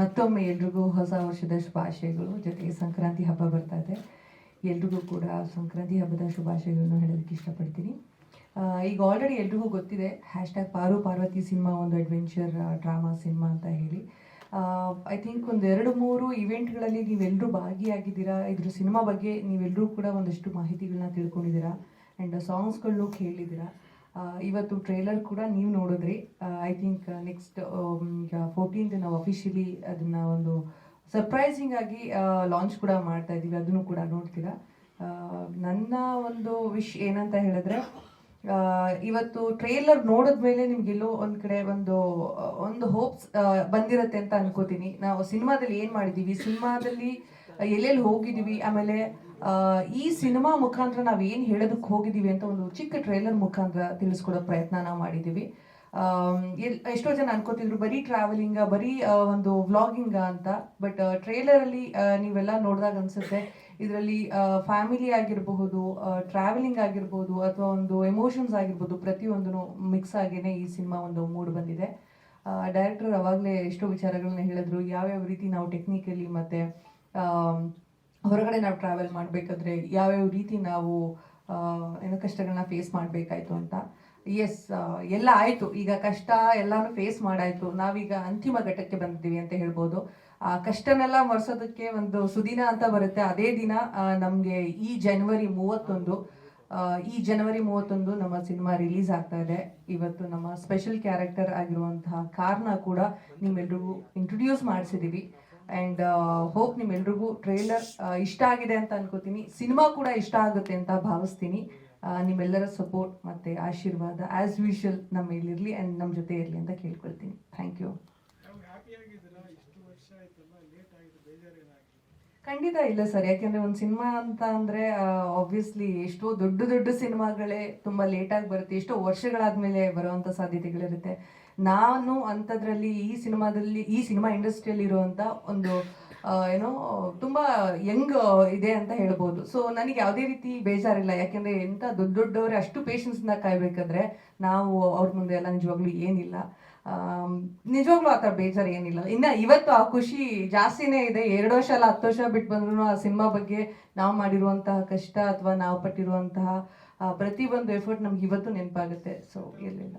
ಮತ್ತೊಮ್ಮೆ ಎಲ್ರಿಗೂ ಹೊಸ ವರ್ಷದ ಶುಭಾಶಯಗಳು. ಜೊತೆಗೆ ಸಂಕ್ರಾಂತಿ ಹಬ್ಬ ಬರ್ತಾ ಇದೆ ಎಲ್ರಿಗೂ ಕೂಡ ಸಂಕ್ರಾಂತಿ ಹಬ್ಬದ ಶುಭಾಶಯಗಳನ್ನು ಹೇಳೋದಕ್ಕೆ ಇಷ್ಟಪಡ್ತೀನಿ. ಈಗ ಆಲ್ರೆಡಿ ಎಲ್ರಿಗೂ ಗೊತ್ತಿದೆ hash tag Paru Parvathi cinema ಒಂದು ಅಡ್ವೆಂಚರ್ ಡ್ರಾಮಾ ಸಿನಿಮಾ ಅಂತ ಹೇಳಿ. ಐ ಥಿಂಕ್ ಒಂದು ಎರಡು ಮೂರು ಇವೆಂಟ್ಗಳಲ್ಲಿ ನೀವೆಲ್ಲರೂ ಭಾಗಿಯಾಗಿದ್ದೀರಾ? ಇದ್ರ ಸಿನಿಮಾ ಬಗ್ಗೆ ನೀವೆಲ್ಲರೂ ಕೂಡ ಒಂದಷ್ಟು ಮಾಹಿತಿಗಳನ್ನ ತಿಳ್ಕೊಂಡಿದ್ದೀರಾ? ಆ್ಯಂಡ್ ಸಾಂಗ್ಸ್ಗಳನ್ನೂ ಕೇಳಿದ್ದೀರಾ? ಇವತ್ತು ಟ್ರೇಲರ್ ಕೂಡ ನೀವು ನೋಡಿದ್ರಿ. ಐ ಥಿಂಕ್ ನೆಕ್ಸ್ಟ್ ಫೋರ್ಟೀನ್ತ್ ನಾವು ಅಫಿಷಿಯಲಿ ಅದನ್ನ ಒಂದು ಸರ್ಪ್ರೈಸಿಂಗ್ ಆಗಿ ಲಾಂಚ್ ಕೂಡ ಮಾಡ್ತಾ ಇದ್ದೀವಿ. ಅದನ್ನು ಕೂಡ ನೋಡ್ತೀರಾ? ನನ್ನ ಒಂದು ವಿಶ್ ಏನಂತ ಹೇಳಿದ್ರೆ ಇವತ್ತು ಟ್ರೇಲರ್ ನೋಡಿದ್ಮೇಲೆ ನಿಮ್ಗೆಲ್ಲೋ ಒಂದ್ ಕಡೆ ಒಂದು ಒಂದು ಹೋಪ್ಸ್ ಬಂದಿರತ್ತೆ ಅಂತ ಅನ್ಕೋತೀನಿ. ನಾವು ಸಿನಿಮಾದಲ್ಲಿ ಏನ್ ಮಾಡಿದೀವಿ? ಸಿನಿಮಾದಲ್ಲಿ ಎಲ್ಲೆಲ್ಲಿ ಹೋಗಿದೀವಿ. ಆಮೇಲೆ ಈ ಸಿನಿಮಾ ಮುಖಾಂತರ ನಾವು ಏನು ಹೇಳೋದಕ್ಕೆ ಹೋಗಿದೀವಿ ಅಂತ ಒಂದು ಚಿಕ್ಕ ಟ್ರೈಲರ್ ಮುಖಾಂತರ ತಿಳಿಸ್ಕೊಡೋ ಪ್ರಯತ್ನ ನಾವು ಎಲ್- ಎಷ್ಟೋ ಜನ ಅನ್ಕೋತಿದ್ರು ಬರೀ ಟ್ರಾವೆಲಿಂಗ್ ಬರೀ ಒಂದು ವ್ಲಾಗಿಂಗ್ ಅಂತ. ಬಟ್ ಟ್ರೇಲರ್ ಅಲ್ಲಿ ಆ, ನೀವೆಲ್ಲ ನೋಡಿದಾಗ ಅನ್ಸುತ್ತೆ ಇದರಲ್ಲಿ ಫ್ಯಾಮಿಲಿ ಆಗಿರಬಹುದು ಟ್ರಾವೆಲಿಂಗ್ ಆಗಿರ್ಬೋದು ಅಥವಾ ಒಂದು ಎಮೋಷನ್ಸ್ ಆಗಿರ್ಬೋದು ಪ್ರತಿಯೊಂದನ್ನು ಮಿಕ್ಸ್ ಆಗಿಯೇ ಈ ಸಿನಿಮಾ ಒಂದು ಮೂಡ್ ಬಂದಿದೆ. ಡೈರೆಕ್ಟರ್ ಅವಾಗಲೇ ಎಷ್ಟೋ ವಿಚಾರಗಳನ್ನ ಹೇಳಿದ್ರು ಯಾವ್ಯಾವ ರೀತಿ ನಾವು ಟೆಕ್ನಿಕಲಿ ಮತ್ತೆ ಹೊರಗಡೆ ನಾವು ಟ್ರಾವೆಲ್ ಮಾಡಬೇಕಾದ್ರೆ ಯಾವ್ಯಾವ ರೀತಿ ನಾವು ಏನು ಕಷ್ಟಗಳನ್ನ ಫೇಸ್ ಮಾಡಬೇಕಾಯ್ತು ಅಂತ. ಎಸ್ ಎಲ್ಲ ಆಯ್ತು. ಈಗ ಕಷ್ಟ ಎಲ್ಲಾನು ಫೇಸ್ ಮಾಡಾಯ್ತು. ನಾವೀಗ ಅಂತಿಮ ಘಟ್ಟಕ್ಕೆ ಬಂದಿದ್ದೀವಿ ಅಂತ ಹೇಳ್ಬೋದು. ಆ, ಕಷ್ಟನೆಲ್ಲ ಮರ್ಸೋದಕ್ಕೆ ಒಂದು ಸುದಿನ ಅಂತ ಬರುತ್ತೆ. ಅದೇ ದಿನ ನಮಗೆ ಈ ಜನವರಿ ಮೂವತ್ತೊಂದು ಈ ಜನವರಿ ಮೂವತ್ತೊಂದು ನಮ್ಮ ಸಿನಿಮಾ ರಿಲೀಸ್ ಆಗ್ತಾ ಇದೆ. ಇವತ್ತು ನಮ್ಮ ಸ್ಪೆಷಲ್ ಕ್ಯಾರೆಕ್ಟರ್ ಆಗಿರುವಂತಹ ಕಾರ್ನ ಕೂಡ ನಿಮ್ಮೆಲ್ರಿಗೂ ಇಂಟ್ರೊಡ್ಯೂಸ್ ಮಾಡಿಸಿದೀವಿ. ಅಂಡ್ ಹೋಪ್ ನಿಮ್ಮೆಲ್ರಿಗೂ ಟ್ರೇಲರ್ ಇಷ್ಟ ಆಗಿದೆ ಅಂತ ಅನ್ಕೋತೀನಿ. ಸಿನಿಮಾ ಕೂಡ ಇಷ್ಟ ಆಗುತ್ತೆ ಅಂತ ಭಾವಿಸ್ತೀನಿ. ಆ, ನಿಮ್ಮೆಲ್ಲರ ಸಪೋರ್ಟ್ ಮತ್ತೆ ಆಶೀರ್ವಾದ ಆ್ಯಸ್ ಯೂಶುವಲ್ ನಮ್ಮ ಮೇಲಿರಲಿ ಅಂಡ್ ನಮ್ಮ ಜೊತೆ ಇರಲಿ ಅಂತ ಕೇಳ್ಕೊಳ್ತೀನಿ. ಥ್ಯಾಂಕ್ ಯು ಖಂಡಿತ ಇಲ್ಲ ಸರ್. ಯಾಕೆಂದ್ರೆ ಒಂದು ಸಿನಿಮಾ ಅಂತ ಅಂದರೆ ಆಬ್ವಿಯಸ್ಲಿ ಎಷ್ಟೋ ದೊಡ್ಡ ದೊಡ್ಡ ಸಿನಿಮಾಗಳೇ ತುಂಬ ಲೇಟಾಗಿ ಬರುತ್ತೆ. ಎಷ್ಟೋ ವರ್ಷಗಳಾದ್ಮೇಲೆ ಬರುವಂತ ಸಾಧ್ಯತೆಗಳಿರುತ್ತೆ. ನಾನು ಅಂಥದ್ರಲ್ಲಿ ಈ ಸಿನಿಮಾದಲ್ಲಿ, ಈ ಸಿನಿಮಾ ಇಂಡಸ್ಟ್ರಿಯಲ್ಲಿ ಇರುವಂತ ಒಂದು ಏನೋ ತುಂಬಾ ಯಂಗ್ ಇದೆ ಅಂತ ಹೇಳ್ಬೋದು. ಸೊ ನನಗೆ ಯಾವುದೇ ರೀತಿ ಬೇಜಾರಿಲ್ಲ. ಯಾಕೆಂದ್ರೆ ಎಂತ ದೊಡ್ಡ ದೊಡ್ಡವರೇ ಅಷ್ಟು ಪೇಷನ್ಸ್ನ ಕಾಯ್ಬೇಕಾದ್ರೆ ನಾವು ಅವ್ರ ಮುಂದೆ ಎಲ್ಲ ನಿಜವಾಗ್ಲೂ ಏನಿಲ್ಲ. ನಿಜವಾಗ್ಲೂ ಆ ಥರ ಬೇಜಾರು ಏನಿಲ್ಲ. ಇನ್ನ ಇವತ್ತು ಆ ಖುಷಿ ಜಾಸ್ತಿನೇ ಇದೆ. ಎರಡು ವರ್ಷ ಅಲ್ಲ, ಹತ್ತು ವರ್ಷ ಬಿಟ್ಟು ಬಂದ್ರು ಆ ಸಿನಿಮಾ ಬಗ್ಗೆ ನಾವು ಮಾಡಿರುವಂತಹ ಕಷ್ಟ ಅಥವಾ ನಾವು ಪಟ್ಟಿರುವಂತಹ ಆ, ಪ್ರತಿ ಒಂದು ಎಫರ್ಟ್ ನಮ್ಗೆ ಇವತ್ತು ನೆನಪಾಗುತ್ತೆ. ಸೊ ಇರ್ಲಿಲ್ಲ.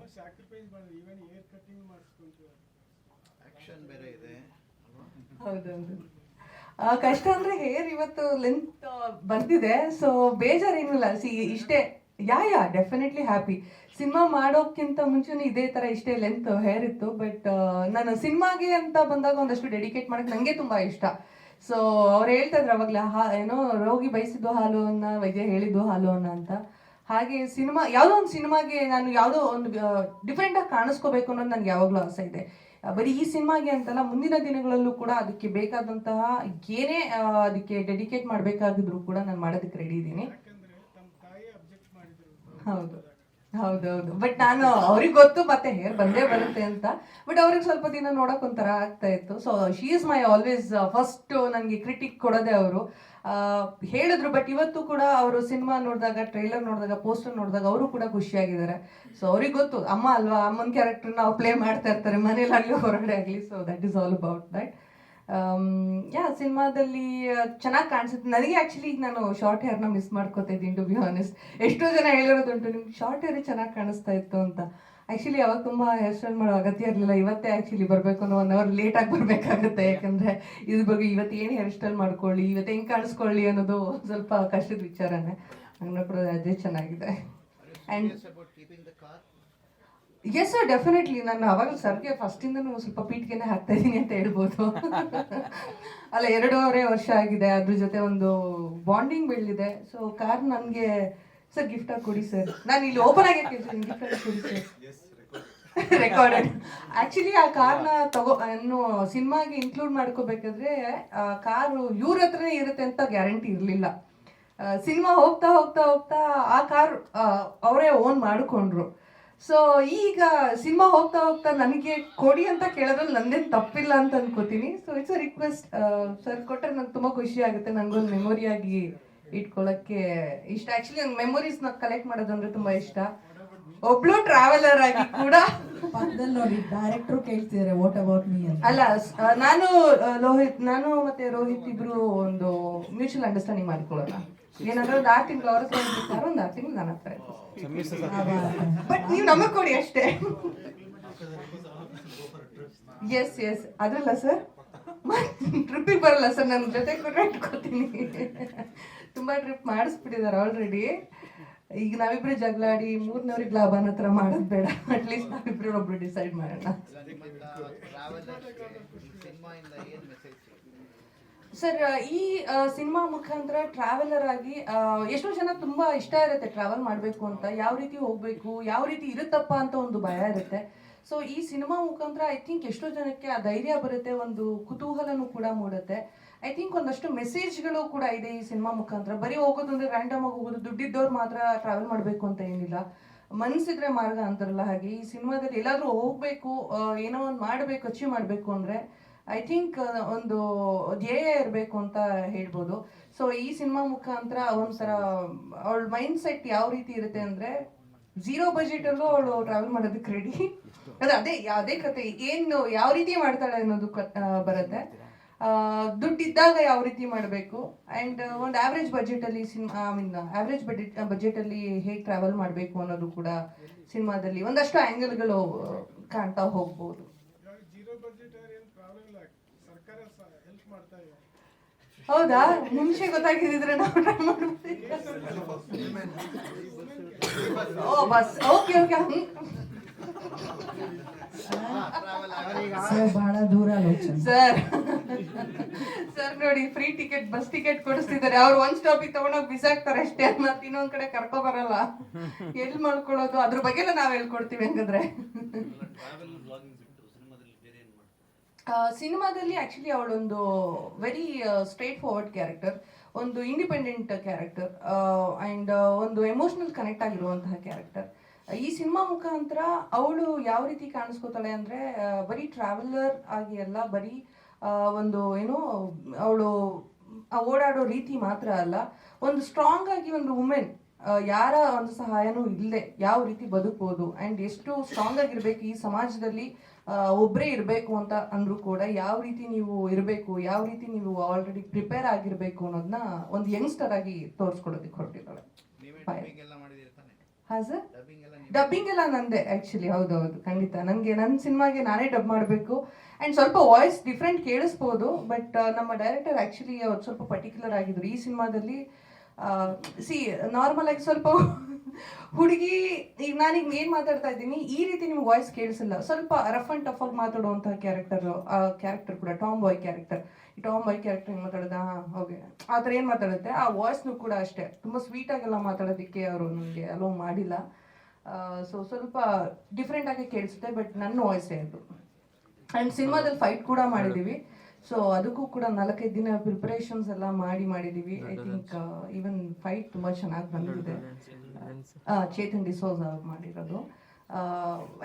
ಹೌದೌದು. ಆ, ಕಷ್ಟ ಅಂದ್ರೆ ಹೇರ್ ಇವತ್ತು ಲೆಂತ್ ಬಂದಿದೆ. ಸೊ ಬೇಜಾರೇನಿಲ್ಲ. ಸಿ ಇಷ್ಟೇ. Yeah yeah definitely happy cinema ಮಾಡೋಕ್ಕಿಂತ ಮುಂಚೆನೇ ಇದೇ ತರ ಇಷ್ಟೇ ಲೆಂತ್ ಹೇರ್ ಇತ್ತು. ಬಟ್ ನಾನು ಸಿನಿಮಾಗೆ ಅಂತ ಬಂದಾಗ ಒಂದಷ್ಟು ಡೆಡಿಕೇಟ್ ಮಾಡಕ್ ನಂಗೆ ತುಂಬಾ ಇಷ್ಟ. ಸೊ ಅವ್ರು ಹೇಳ್ತಾ ಇದ್ರು ಅವಾಗ್ಲೇ ಹಾ ಏನೋ ರೋಗಿ ಬಯಸಿದ್ದು ಹಾಲು ಅನ್ನ ವೈದ್ಯ ಹೇಳಿದ್ದು ಹಾಲು ಅನ್ನ ಅಂತ. ಹಾಗೆ ಸಿನಿಮಾ ಯಾವುದೋ ಒಂದು ಸಿನಿಮಾಗೆ ನಾನು ಯಾವುದೋ ಒಂದು ಡಿಫ್ರೆಂಟ್ ಆಗಿ ಕಾಣಿಸ್ಕೋಬೇಕು ಅನ್ನೋದು ನನ್ಗೆ ಯಾವಾಗಲೂ ಆಸೆ ಇದೆ. ಬರೀ ಈ ಸಿನಿಮಾಗೆ ಅಂತಲ್ಲ ಮುಂದಿನ ದಿನಗಳಲ್ಲೂ ಕೂಡ ಅದಕ್ಕೆ ಬೇಕಾದಂತಹ ಏನೇ ಅದಕ್ಕೆ ಡೆಡಿಕೇಟ್ ಮಾಡಬೇಕಾಗಿದ್ರು ಕೂಡ ನಾನು ಮಾಡೋದಕ್ಕೆ ರೆಡಿ ಇದ್ದೀನಿ. ಹೌದು. ಹೌದೌದು. ಬಟ್ ನಾನು ಅವ್ರಿಗೆ ಗೊತ್ತು ಮತ್ತೆ ಹೇರ್ ಬಂದೇ ಬರುತ್ತೆ ಅಂತ. ಬಟ್ ಅವ್ರಿಗೆ ಸ್ವಲ್ಪ ದಿನ ನೋಡಕ್ ಒಂಥರ ಆಗ್ತಾ ಇತ್ತು. So she is my always first ನನಗೆ ಕ್ರಿಟಿಕ್ ಕೊಡೋದೇ ಅವರು. ಹೇಳಿದ್ರು ಬಟ್ ಇವತ್ತು ಕೂಡ ಅವರು ಸಿನಿಮಾ ನೋಡಿದಾಗ ಟ್ರೈಲರ್ ನೋಡಿದಾಗ ಪೋಸ್ಟರ್ ನೋಡಿದಾಗ ಅವರು ಕೂಡ ಖುಷಿಯಾಗಿದ್ದಾರೆ. ಸೊ ಅವ್ರಿಗೆ ಗೊತ್ತು, ಅಮ್ಮ ಅಲ್ವಾ, ಅಮ್ಮನ ಕ್ಯಾರೆಕ್ಟರ್ ನಾವು ಪ್ಲೇ ಮಾಡ್ತಾ ಇರ್ತಾರೆ ಮನೇಲಾಗ್ಲಿ ಹೊರಗಡೆ ಆಗಲಿ. So that is all about that yeah ಸಿನಿಮಾದಲ್ಲಿ ಚೆನ್ನಾಗಿ ಕಾಣಿಸುತ್ತೆ. ನನಗೆ ಆ್ಯಕ್ಚುಲಿ ಈಗ ನಾನು ಶಾರ್ಟ್ ಹೇರ್ನ ಮಿಸ್ ಮಾಡ್ಕೋತಾ ಇದ್ದೀನಿ ಟು ಬಿ ಆನೆಸ್ಟ್ ಎಷ್ಟೋ ಜನ ಹೇಳಿರೋದುಂಟು ನಿಮ್ಗೆ ಶಾರ್ಟ್ ಹೇರ್ ಚೆನ್ನಾಗಿ ಕಾಣಿಸ್ತಾ ಇತ್ತು ಅಂತ. ಆ್ಯಕ್ಚುಲಿ ಅವಾಗ ತುಂಬ ಹೇರ್ ಸ್ಟೈಲ್ ಮಾಡೋ ಅಗತ್ಯ ಇರಲಿಲ್ಲ. ಇವತ್ತೇ ಆ್ಯಕ್ಚುಲಿ ಬರಬೇಕು ಅನ್ನೋ ಒನ್ ಅವರ್ ಲೇಟಾಗಿ ಬರಬೇಕಾಗುತ್ತೆ. ಯಾಕಂದರೆ ಇದ್ರ ಬಗ್ಗೆ ಇವತ್ತು ಏನು ಹೇರ್ ಸ್ಟೈಲ್ ಮಾಡ್ಕೊಳ್ಳಿ ಇವತ್ತು ಹೆಂಗೆ ಕಾಣಿಸ್ಕೊಳ್ಳಿ ಅನ್ನೋದು ಸ್ವಲ್ಪ ಕಷ್ಟದ ವಿಚಾರನೇ. ಹಂಗೆ ಅದೇ ಚೆನ್ನಾಗಿದೆ And- about keeping the car yes sir definitely ನಾನು ಅವಾಗ ಸರ್ಗೆ ಫಸ್ಟಿಂದನೂ ಸ್ವಲ್ಪ ಪೀಠಿಗೆನೆ ಹಾಕ್ತಾ ಇದ್ದೀನಿ ಅಂತ ಹೇಳ್ಬೋದು. ಅಲ್ಲ ಎರಡೂವರೆ ವರ್ಷ ಆಗಿದೆ. ಅದ್ರ ಜೊತೆ ಒಂದು ಬಾಂಡಿಂಗ್ ಬೆಳೆದಿದೆ. ಸೊ ಕಾರ್ ನನಗೆ ಸರ್ ಗಿಫ್ಟ್ ಆಗಿ ಕೊಡಿ ಸರ್ ನಾನು ಇಲ್ಲಿ ಓಪನ್ ಆಗಿ ಕೇಳ್ತೀನಿ. ಗಿಫ್ಟ್ ಆಗಿ ಕೊಡಿ ಸರ್ ರೆಕಾರ್ಡೆಡ್ ಆಕ್ಚುಲಿ ಆ ಕಾರ್ನ ತಗೋ ಇನ್ನು ಸಿನಿಮಾಗೆ ಇನ್ಕ್ಲೂಡ್ ಮಾಡ್ಕೋಬೇಕಾದ್ರೆ ಆ ಕಾರು ಇವ್ರ ಹತ್ರನೇ ಇರುತ್ತೆ ಅಂತ ಗ್ಯಾರಂಟಿ ಇರಲಿಲ್ಲ. ಸಿನಿಮಾ ಹೋಗ್ತಾ ಹೋಗ್ತಾ ಹೋಗ್ತಾ ಆ ಕಾರ್ ಅವರೇ ಓನ್ ಮಾಡಿಕೊಂಡ್ರು. ಸೊ ಈಗ ಸಿನಿಮಾ ಹೋಗ್ತಾ ಹೋಗ್ತಾ ನನಗೆ ಕೊಡಿ ಅಂತ ಕೇಳೋದ್ರಲ್ಲಿ ನಂದೇನು ತಪ್ಪಿಲ್ಲ ಅಂತ ಅನ್ಕೋತೀನಿ. So it's a request sir ಕೊಟ್ಟರೆ ನಂಗೆ ತುಂಬ ಖುಷಿ ಆಗುತ್ತೆ. ನನಗೊಂದು ಮೆಮೊರಿಯಾಗಿ ಇಟ್ಕೊಳ್ಳೋಕ್ಕೆ ಇಷ್ಟ. ಆ್ಯಕ್ಚುಲಿ ನಂಗೆ ಮೆಮೊರೀಸ್ನ ಕಲೆಕ್ಟ್ ಮಾಡೋದಂದ್ರೆ ತುಂಬ ಇಷ್ಟ. ಒಬ್ಳು ಟ್ರಾವೆಲರ್ ಆಗಿ ಕೂಡ ಪಕ್ಕದಲ್ಲಿ ನೋಡಿ ಡೈರೆಕ್ಟ್ರು ಕೇಳ್ತಿದ್ದಾರೆ ವಾಟ್ ಅಬೌಟ್ ಮೀ ಅಂತ. ಅಲ್ಲ ಸ್- ನಾನು ಆ, ಲೋಹಿತ್ ನಾನು ಮತ್ತೆ ರೋಹಿತ್ ಇಬ್ರು ಒಂದು ಮ್ಯೂಚುವಲ್ ಅಂಡರ್ಸ್ಟ್ಯಾಂಡಿಂಗ್ ಮಾಡ್ಕೊಳ್ಳೋಣ. ಏನಂದ್ರೆ ಒಂದು ಆರು ತಿಂಗಳು ಅವ್ರ ಹತ್ರ ಇರ್ತಾರೆ ಒಂದು ಆರು ತಿಂಗಳು ನನ್ನ ಹತ್ರ ಬಟ್ ನೀವು ನಮಗ್ ಕೊಡಿ ಅಷ್ಟೇ. ಎಸ್ ಎಸ್ ಅದ್ರಲ್ಲ ಸರ್ ಟ್ರಿಪ್ಪಿಗೆ ಬರಲ್ಲ ಸರ್ ನನ್ನ ಜೊತೆ ಕೂಡ ಇಟ್ಕೋತೀನಿ. ತುಂಬಾ ಟ್ರಿಪ್ ಮಾಡಿಸ್ಬಿಟ್ಟಿದ್ದಾರೆ ಆಲ್ರೆಡಿ ಈಗ ನಾವಿಬ್ರೆ ಜಗಳಾಡಿ ಮೂರ್ನವ್ರಿಗೆ ಲಾಭನ ಹತ್ರ ಮಾಡೋದು ಬೇಡ. ಅಟ್ಲೀಸ್ಟ್ ನಾವಿಬ್ರು ಒಬ್ರು ಡಿಸೈಡ್ ಮಾಡೋಣ. ಸರ್, ಈ ಸಿನಿಮಾ ಮುಖಾಂತರ ಟ್ರಾವೆಲರ್ ಆಗಿ ಎಷ್ಟೋ ಜನ ತುಂಬಾ ಇಷ್ಟ ಇರುತ್ತೆ ಟ್ರಾವೆಲ್ ಮಾಡಬೇಕು ಅಂತ. ಯಾವ ರೀತಿ ಹೋಗ್ಬೇಕು, ಯಾವ ರೀತಿ ಇರುತ್ತಪ್ಪ ಅಂತ ಒಂದು ಭಯ ಇರುತ್ತೆ. ಸೊ ಈ ಸಿನಿಮಾ ಮುಖಾಂತರ ಐ ಥಿಂಕ್ ಎಷ್ಟೋ ಜನಕ್ಕೆ ಆ ಧೈರ್ಯ ಬರುತ್ತೆ, ಒಂದು ಕುತೂಹಲನೂ ಕೂಡ ಮೂಡುತ್ತೆ. ಐ ಥಿಂಕ್ ಒಂದಷ್ಟು ಮೆಸೇಜ್ಗಳು ಕೂಡ ಇದೆ ಈ ಸಿನಿಮಾ ಮುಖಾಂತರ. ಬರೀ ಹೋಗೋದು ಅಂದ್ರೆ ರ್ಯಾಂಡಮ್ ಆಗಿ ಹೋಗೋದು, ದುಡ್ಡಿದ್ದವ್ರು ಮಾತ್ರ ಟ್ರಾವೆಲ್ ಮಾಡಬೇಕು ಅಂತ ಏನಿಲ್ಲ. ಮನಸ್ಸಿದ್ರೆ ಮಾರ್ಗ ಅಂತಾರಲ್ಲ ಹಾಗೆ, ಈ ಸಿನಿಮಾದಲ್ಲಿ ಎಲ್ಲಾದರೂ ಹೋಗ್ಬೇಕು ಏನೋ ಒಂದು ಮಾಡಬೇಕು ಅಚೀವ್ ಮಾಡಬೇಕು ಅಂದ್ರೆ ಐ ಥಿಂಕ್ ಒಂದು ಧ್ಯೇಯ ಇರಬೇಕು ಅಂತ ಹೇಳ್ಬೋದು. ಸೊ ಈ ಸಿನಿಮಾ ಮುಖಾಂತರ ಒಂಥರ ಅವಳ ಮೈಂಡ್ ಸೆಟ್ ಯಾವ ರೀತಿ ಇರುತ್ತೆ ಅಂದ್ರೆ ಜೀರೋ ಬಜೆಟ್ ಅಲ್ಲೂ ಅವಳು ಟ್ರಾವೆಲ್ ಮಾಡೋದಕ್ಕೆ ರೆಡಿ ಅದು ಅದೇ ಅದೇ ಕತೆ, ಏನು, ಯಾವ ರೀತಿ ಮಾಡ್ತಾಳೆ ಅನ್ನೋದು ಬರುತ್ತೆ. ದುಡ್ಡಿದ್ದಾಗ ಯಾವ ರೀತಿ ಮಾಡಬೇಕು? ಆ್ಯಂಡ್ ಒಂದು average ಬಜೆಟಲ್ಲಿ cinema I mean average budget ಬಜೆಟಲ್ಲಿ ಹೇಗೆ ಟ್ರಾವೆಲ್ ಮಾಡಬೇಕು ಅನ್ನೋದು ಕೂಡ ಸಿನಿಮಾದಲ್ಲಿ ಒಂದಷ್ಟು ಆ್ಯಂಗಲ್ಗಳು ಕಾಣ್ತಾ ಹೋಗ್ಬೋದು. ಹೌದಾ? ಮುಂಚೆ ಗೊತ್ತಾಗಿದ್ರೆ ನಾವು. ಓ ಬಸ್ ಓಕೆ ಓಕೆ ಬಹಳ ದೂರ ಸರ್. ಸರ್, ನೋಡಿ ಫ್ರೀ ಟಿಕೆಟ್ ಬಸ್ ಟಿಕೆಟ್ ಕೊಡಿಸ್ತಿದ್ದಾರೆ. ಅವ್ರು ಒಂದ್ ಸ್ಟಾಪ್ ತಗೊಂಡೋಗಿ ಬಿಸಾಕ್ತಾರೆ ಅಷ್ಟೇ ಮತ್ತೆ ಇನ್ನೊಂದ್ ಕಡೆ ಕರ್ಕೊ ಬರಲ್ಲ. ಎಲ್ ಮಾಡ್ಕೊಳ್ಳೋದು? ಅದ್ರ ಬಗ್ಗೆ ಎಲ್ಲ ನಾವ್ ಹೇಳ್ಕೊಡ್ತೀವಿ, ಹಂಗಂದ್ರೆ. ಸಿನಿಮಾದಲ್ಲಿ ಆಕ್ಚುಲಿ ಅವಳೊಂದು ವೆರಿ ಸ್ಟ್ರೇಟ್ ಫಾರ್ವರ್ಡ್ ಕ್ಯಾರೆಕ್ಟರ್ ಒಂದು ಇಂಡಿಪೆಂಡೆಂಟ್ ಕ್ಯಾರೆಕ್ಟರ್ ಅಂಡ್ ಒಂದು ಎಮೋಷನಲ್ ಕನೆಕ್ಟ್ ಆಗಿರುವಂತಹ ಕ್ಯಾರೆಕ್ಟರ್ ಈ ಸಿನಿಮಾ ಮುಖಾಂತರ ಅವಳು ಯಾವ ರೀತಿ ಕಾಣಿಸ್ಕೋತಾಳೆ ಅಂದ್ರೆ ಬರೀ ಟ್ರಾವೆಲರ್ ಆಗಿ ಅಲ್ಲ ಬರೀ ಒಂದು ಏನು ಅವಳು ಓಡಾಡೋ ರೀತಿ ಮಾತ್ರ ಅಲ್ಲ ಒಂದು ಸ್ಟ್ರಾಂಗ್ ಆಗಿ ಒಂದು ವುಮೆನ್ ಯಾರ ಒಂದು ಸಹಾಯನೂ ಇಲ್ಲದೆ ಯಾವ ರೀತಿ ಬದುಕ್ಬೋದು ಅಂಡ್ ಎಷ್ಟು ಸ್ಟ್ರಾಂಗ್ ಆಗಿರ್ಬೇಕು ಈ ಸಮಾಜದಲ್ಲಿ ಒಬ್ಬರೇ ಇರಬೇಕು ಅಂತ ಅಂದರೂ ಕೂಡ ಯಾವ ರೀತಿ ನೀವು ಇರಬೇಕು ಯಾವ ರೀತಿ ನೀವು ಆಲ್ರೆಡಿ ಪ್ರಿಪೇರ್ ಆಗಿರಬೇಕು ಅನ್ನೋದನ್ನ ಒಂದು ಯಂಗ್ಸ್ಟರ್ ಆಗಿ ತೋರಿಸ್ಕೊಡೋದಕ್ಕೆ ಹೊರಟಿದ್ದಾಳೆ. ಹಾ ಸರ್ ಡಬ್ಬಿಂಗ್ ಎಲ್ಲ ನಂದೆ ಆಕ್ಚುಲಿ ಹೌದೌದು ಖಂಡಿತ. ನನಗೆ ನನ್ನ ಸಿನಿಮಾಗೆ ನಾನೇ ಡಬ್ ಮಾಡಬೇಕು. ಆ್ಯಂಡ್ ಸ್ವಲ್ಪ ವಾಯ್ಸ್ ಡಿಫ್ರೆಂಟ್ ಕೇಳಿಸ್ಬೋದು ಬಟ್ ನಮ್ಮ ಡೈರೆಕ್ಟರ್ ಆ್ಯಕ್ಚುಲಿ ಅವ್ರು ಸ್ವಲ್ಪ ಪರ್ಟಿಕ್ಯುಲರ್ ಆಗಿದ್ರು. ಈ ಸಿನಿಮಾದಲ್ಲಿ ಸಿ ನಾರ್ಮಲ್ ಆಗಿ ಸ್ವಲ್ಪ ಹುಡುಗಿ ಈಗ ನಾನೀಗ ಏನ್ ಮಾತಾಡ್ತಾ ಇದ್ದೀನಿ. ಈ ರೀತಿ ನಿಮ್ಗೆ ವಾಯ್ಸ್ ಕೇಳಿಸಿಲ್ಲ. ಸ್ವಲ್ಪ ರಫ್ ಅಂಡ್ ಟಫ್ ಆಗಿ ಮಾತಾಡುವಂತಹ ಕ್ಯಾರೆಕ್ಟರ್ ಆ ಕ್ಯಾರೆಕ್ಟರ್ ಕೂಡ ಟಾಮ್ ಬಾಯ್ ಕ್ಯಾರೆಕ್ಟರ್ ಈ ಟಾಮ್ ಬಾಯ್ ಕ್ಯಾರೆಕ್ಟರ್ ಹೆಂಗ್ ಮಾತಾಡೋದ? ಓಕೆ ಆ ಥರ ಏನು ಮಾತಾಡುತ್ತೆ? ಆ ವಾಯ್ಸ್ನು ಕೂಡ ಅಷ್ಟೇ. ತುಂಬಾ ಸ್ವೀಟ್ ಆಗೆಲ್ಲ ಮಾತಾಡೋದಕ್ಕೆ ಅವರು ನನಗೆ ಅಲೋ ಮಾಡಿಲ್ಲ. ಸೊ ಸ್ವಲ್ಪ ಡಿಫ್ರೆಂಟ್ ಆಗಿ ಕೇಳಿಸುತ್ತೆ ಬಟ್ ನನ್ನ ವಾಯ್ಸೇ ಅದು. ಆ್ಯಂಡ್ ಸಿನಿಮಾದಲ್ಲಿ ಫೈಟ್ ಕೂಡ ಮಾಡಿದ್ದೀವಿ ಸೊ ಅದಕ್ಕೂ ಕೂಡ ನಾಲ್ಕೈದು ದಿನ ಪ್ರಿಪರೇಷನ್ಸ್ ಎಲ್ಲ ಮಾಡಿ ಮಾಡಿದೀವಿ. ಐ ಥಿಂಕ್ ಈವನ್ ಫೈಟ್ ತುಂಬಾ ಚೆನ್ನಾಗಿ ಬಂದಿದೆ. ಚೇತನ್ ಡಿಸೋಸ್ ಅವ್ರು ಮಾಡಿರೋದು.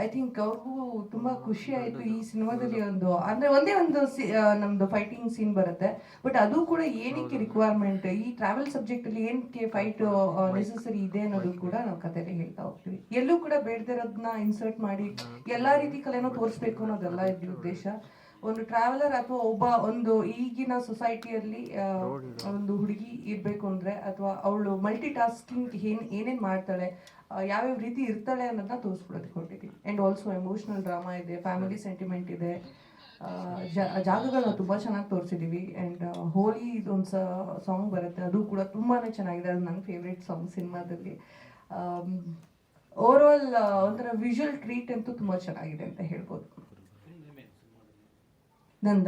ಐ ಥಿಂಕ್ ಅವ್ರಿಗೂ ತುಂಬಾ ಖುಷಿ ಆಯ್ತು ಈ ಸಿನಿಮಾದಲ್ಲಿ ಒಂದು ಅಂದ್ರೆ ಒಂದೇ ಒಂದು ನಮ್ದು ಫೈಟಿಂಗ್ ಸೀನ್ ಬರುತ್ತೆ. ಬಟ್ ಅದು ಕೂಡ ಏನಕ್ಕೆ ರಿಕ್ವೈರ್ಮೆಂಟ್ ಈ ಟ್ರಾವೆಲ್ ಸಬ್ಜೆಕ್ಟ್ ಅಲ್ಲಿ ಏನಕ್ಕೆ ಫೈಟ್ ನೆಸೆಸರಿ ಇದೆ ಅನ್ನೋದು ಕೂಡ ನಾವು ಕಥೆಯಲ್ಲಿ ಹೇಳ್ತಾ ಹೋಗ್ತೀವಿ. ಎಲ್ಲೂ ಕೂಡ ಬೇಡದಿರೋದನ್ನ ಇನ್ಸರ್ಟ್ ಮಾಡಿ ಎಲ್ಲಾ ರೀತಿ ಕಲೆನೂ ತೋರಿಸ್ಬೇಕು ಅನ್ನೋದೆಲ್ಲ ಇದ್ರ ಉದ್ದೇಶ. ಒಂದು ಟ್ರಾವೆಲರ್ ಅಥವಾ ಒಬ್ಬ ಒಂದು ಈಗಿನ ಸೊಸೈಟಿಯಲ್ಲಿ ಒಂದು ಹುಡುಗಿ ಇರ್ಬೇಕು ಅಂದ್ರೆ ಅಥವಾ ಅವಳು ಮಲ್ಟಿ ಟಾಸ್ಕಿಂಗ್ ಏನ್, ಏನೇನ್ ಮಾಡ್ತಾಳೆ ಯಾವ ಯಾವ್ಯಾವ ರೀತಿ ಇರ್ತಾಳೆ ಅನ್ನೋದನ್ನ ತೋರಿಸ್ಕೊಡೋದಕ್ಕೆ ಹೊರಟಿದ್ದೀವಿ ಅಂಡ್ ಆಲ್ಸೋ ಎಮೋಷನಲ್ ಡ್ರಾಮಾ ಇದೆ ಫ್ಯಾಮಿಲಿ ಸೆಂಟಿಮೆಂಟ್ ಇದೆ ಜಾಗಗಳನ್ನ ತುಂಬಾ ಚೆನ್ನಾಗಿ ತೋರಿಸಿದೀವಿ. ಅಂಡ್ ಹೋಲಿ ಇದೊಂದು ಸಾಂಗ್ ಬರುತ್ತೆ, ಅದು ಕೂಡ ತುಂಬಾನೇ ಚೆನ್ನಾಗಿದೆ, ಅದು ನನ್ನ ಫೇವ್ರೇಟ್ ಸಾಂಗ್ ಸಿನಿಮಾದಲ್ಲಿ. ಓವರ್ ಆಲ್ ಒಂಥರ ವಿಜುವಲ್ ಟ್ರೀಟ್ ಅಂತೂ ತುಂಬಾ ಚೆನ್ನಾಗಿದೆ ಅಂತ ಹೇಳ್ಬೋದು. ನಂದ?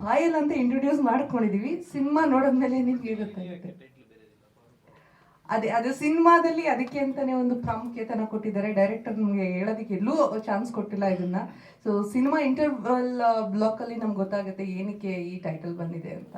ಪಾಯಲ್ ಅಂತ ಇಂಟ್ರೊಡ್ಯೂಸ್ ಮಾಡ್ಕೊಂಡಿದೀವಿ. ಸಿನಿಮಾ ನೋಡಿದ್ಮೇಲೆ ನಿಮ್ಗೆ ಅದೇ, ಅದು ಸಿನಿಮಾದಲ್ಲಿ ಅದಕ್ಕೆ ಅಂತಾನೆ ಒಂದು ಪ್ರಾಮುಖ್ಯತೆನ ಕೊಟ್ಟಿದ್ದಾರೆ. ಡೈರೆಕ್ಟರ್ ನಮಗೆ ಹೇಳೋದಕ್ಕೆ ಎಲ್ಲೂ ಚಾನ್ಸ್ ಕೊಟ್ಟಿಲ್ಲ ಇದನ್ನ. ಸೊ ಸಿನಿಮಾ ಇಂಟರ್ವಲ್ ಬ್ಲಾಕ್ ಅಲ್ಲಿ ನಮ್ಗೆ ಗೊತ್ತಾಗುತ್ತೆ ಏನಕ್ಕೆ ಈ ಟೈಟಲ್ ಬಂದಿದೆ ಅಂತ.